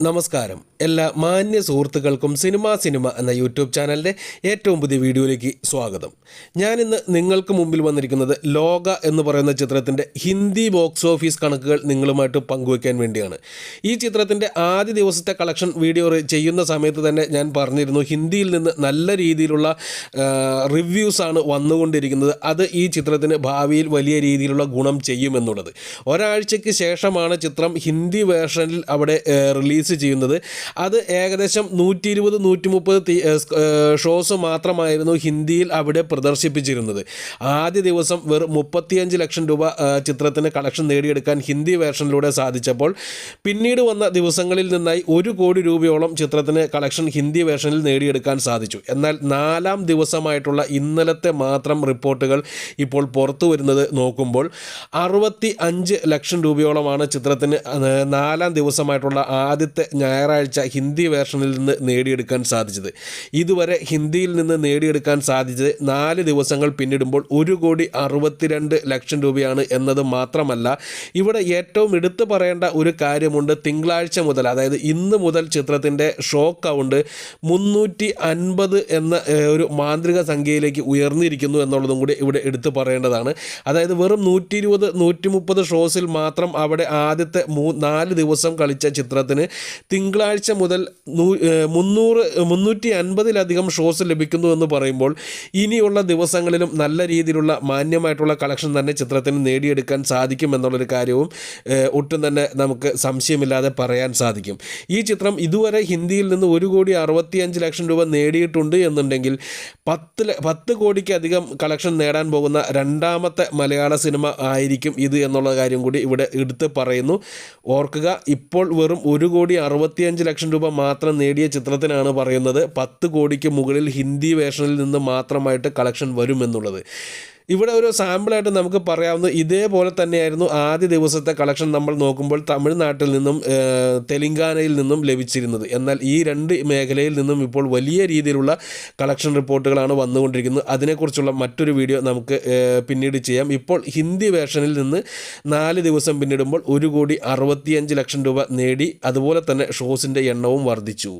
നമസ്കാരം. എല്ലാ മാന്യ സുഹൃത്തുക്കൾക്കും സിനിമ സിനിമ എന്ന യൂട്യൂബ് ചാനലിന്റെ ഏറ്റവും പുതിയ വീഡിയോയിലേക്ക് സ്വാഗതം. ഞാനിന്ന് നിങ്ങൾക്ക് മുമ്പിൽ വന്നിരിക്കുന്നത് ലോക എന്ന് പറയുന്ന ചിത്രത്തിന്റെ ഹിന്ദി ബോക്സ് ഓഫീസ് കണക്കുകൾ നിങ്ങളുമായിട്ട് പങ്കുവയ്ക്കാൻ വേണ്ടിയാണ്. ഈ ചിത്രത്തിന്റെ ആദ്യ ദിവസത്തെ കളക്ഷൻ വീഡിയോ ചെയ്യുന്ന സമയത്ത് തന്നെ ഞാൻ പറഞ്ഞിരുന്നു ഹിന്ദിയിൽ നിന്ന് നല്ല രീതിയിലുള്ള റിവ്യൂസാണ് വന്നുകൊണ്ടിരിക്കുന്നത്. അത് ഈ ചിത്രത്തിന് ഭാവിയിൽ വലിയ രീതിയിലുള്ള ഗുണം ചെയ്യുമെന്നുള്ളത്. ഒരാഴ്ചയ്ക്ക് ശേഷമാണ് ചിത്രം ഹിന്ദി വേർഷനിൽ അവിടെ ഏഹ്, റിലീസ് ചെയ്യുന്നത്. അത് ഏകദേശം നൂറ്റി ഇരുപത് നൂറ്റി മുപ്പത് ഷോസ് മാത്രമായിരുന്നു ഹിന്ദിയിൽ അവിടെ പ്രദർശിപ്പിച്ചിരുന്നത്. ആദ്യ ദിവസം വെറും മുപ്പത്തിയഞ്ച് ലക്ഷം രൂപ ചിത്രത്തിന് കളക്ഷൻ നേടിയെടുക്കാൻ ഹിന്ദി വേർഷനിലൂടെ സാധിച്ചപ്പോൾ പിന്നീട് വന്ന ദിവസങ്ങളിൽ നിന്നായി ഒരു കോടി രൂപയോളം ചിത്രത്തിന് കളക്ഷൻ ഹിന്ദി വേർഷനിൽ നേടിയെടുക്കാൻ സാധിച്ചു. എന്നാൽ നാലാം ദിവസമായിട്ടുള്ള ഇന്നലത്തെ മാത്രം റിപ്പോർട്ടുകൾ ഇപ്പോൾ പുറത്തു വരുന്നത് നോക്കുമ്പോൾ അറുപത്തി അഞ്ച് ലക്ഷം രൂപയോളമാണ് ചിത്രത്തിന് നാലാം ദിവസമായിട്ടുള്ള ആദ്യത്തെ ഞായറാഴ്ച ഹിന്ദി വേർഷനിൽ നിന്ന് നേടിയെടുക്കാൻ സാധിച്ചത്. ഇതുവരെ ഹിന്ദിയിൽ നിന്ന് നേടിയെടുക്കാൻ സാധിച്ചത് നാല് ദിവസങ്ങൾ പിന്നിടുമ്പോൾ ഒരു കോടി അറുപത്തിരണ്ട് ലക്ഷം രൂപയാണ് എന്നത് മാത്രമല്ല ഇവിടെ ഏറ്റവും എടുത്തു പറയേണ്ട ഒരു കാര്യമുണ്ട് തിങ്കളാഴ്ച മുതൽ. അതായത് ഇന്ന് മുതൽ ചിത്രത്തിന്റെ ഷോ കൗണ്ട് മുന്നൂറ്റി അൻപത് എന്ന ഒരു മാന്ത്രിക സംഖ്യയിലേക്ക് ഉയർന്നിരിക്കുന്നു എന്നുള്ളതും കൂടി ഇവിടെ എടുത്തു പറയേണ്ടതാണ്. അതായത് വെറും നൂറ്റി ഇരുപത് നൂറ്റി മുപ്പത് ഷോസിൽ മാത്രം അവിടെ ആദ്യത്തെ മൂ നാല് ദിവസം കളിച്ച ചിത്രത്തിന് തിങ്കളാഴ്ച മുതൽ മുന്നൂറ് മുന്നൂറ്റി അൻപതിലധികം ഷോസ് ലഭിക്കുന്നു എന്ന് പറയുമ്പോൾ ഇനിയുള്ള ദിവസങ്ങളിലും നല്ല രീതിയിലുള്ള മാന്യമായിട്ടുള്ള കളക്ഷൻ തന്നെ ചിത്രത്തിന് നേടിയെടുക്കാൻ സാധിക്കും എന്നുള്ളൊരു കാര്യവും ഒട്ടും തന്നെ നമുക്ക് സംശയമില്ലാതെ പറയാൻ സാധിക്കും. ഈ ചിത്രം ഇതുവരെ ഹിന്ദിയിൽ നിന്ന് ഒരു കോടി അറുപത്തിയഞ്ച് ലക്ഷം രൂപ നേടിയിട്ടുണ്ട് എന്നുണ്ടെങ്കിൽ പത്ത് പത്ത് കോടിക്കധികം കളക്ഷൻ നേടാൻ പോകുന്ന രണ്ടാമത്തെ മലയാള സിനിമ ആയിരിക്കും ഇത് എന്നുള്ള കാര്യം കൂടി ഇവിടെ എടുത്ത് പറയുന്നു. ഓർക്കുക ഇപ്പോൾ വെറും ഒരു കോടി അറുപത്തിയഞ്ച് ലക്ഷം രൂപ മാത്രം നേടിയ ചിത്രത്തിനാണ് പറയുന്നത്. പത്ത് കോടിക്ക് മുകളിൽ ഹിന്ദി വേർഷനിൽ നിന്ന് മാത്രമായിട്ട് കളക്ഷൻ വരുമെന്നുള്ളത്. ഇവിടെ ഒരു സാമ്പിളായിട്ട് നമുക്ക് പറയാവുന്ന ഇതേപോലെ തന്നെയായിരുന്നു ആദ്യ ദിവസത്തെ കളക്ഷൻ നമ്മൾ നോക്കുമ്പോൾ തമിഴ്നാട്ടിൽ നിന്നും തെലങ്കാനയിൽ നിന്നും ലഭിച്ചിരുന്നത്. എന്നാൽ ഈ രണ്ട് മേഖലയിൽ നിന്നും ഇപ്പോൾ വലിയ രീതിയിലുള്ള കളക്ഷൻ റിപ്പോർട്ടുകളാണ് വന്നുകൊണ്ടിരിക്കുന്നത്. അതിനെക്കുറിച്ചുള്ള മറ്റൊരു വീഡിയോ നമുക്ക് പിന്നീട് ചെയ്യാം. ഇപ്പോൾ ഹിന്ദി വേർഷനിൽ നിന്ന് നാല് ദിവസം പിന്നിടുമ്പോൾ ഒരു കോടി അറുപത്തിയഞ്ച് ലക്ഷം രൂപ നേടി. അതുപോലെ തന്നെ ഷോസിന്റെ എണ്ണവും വർദ്ധിച്ചു.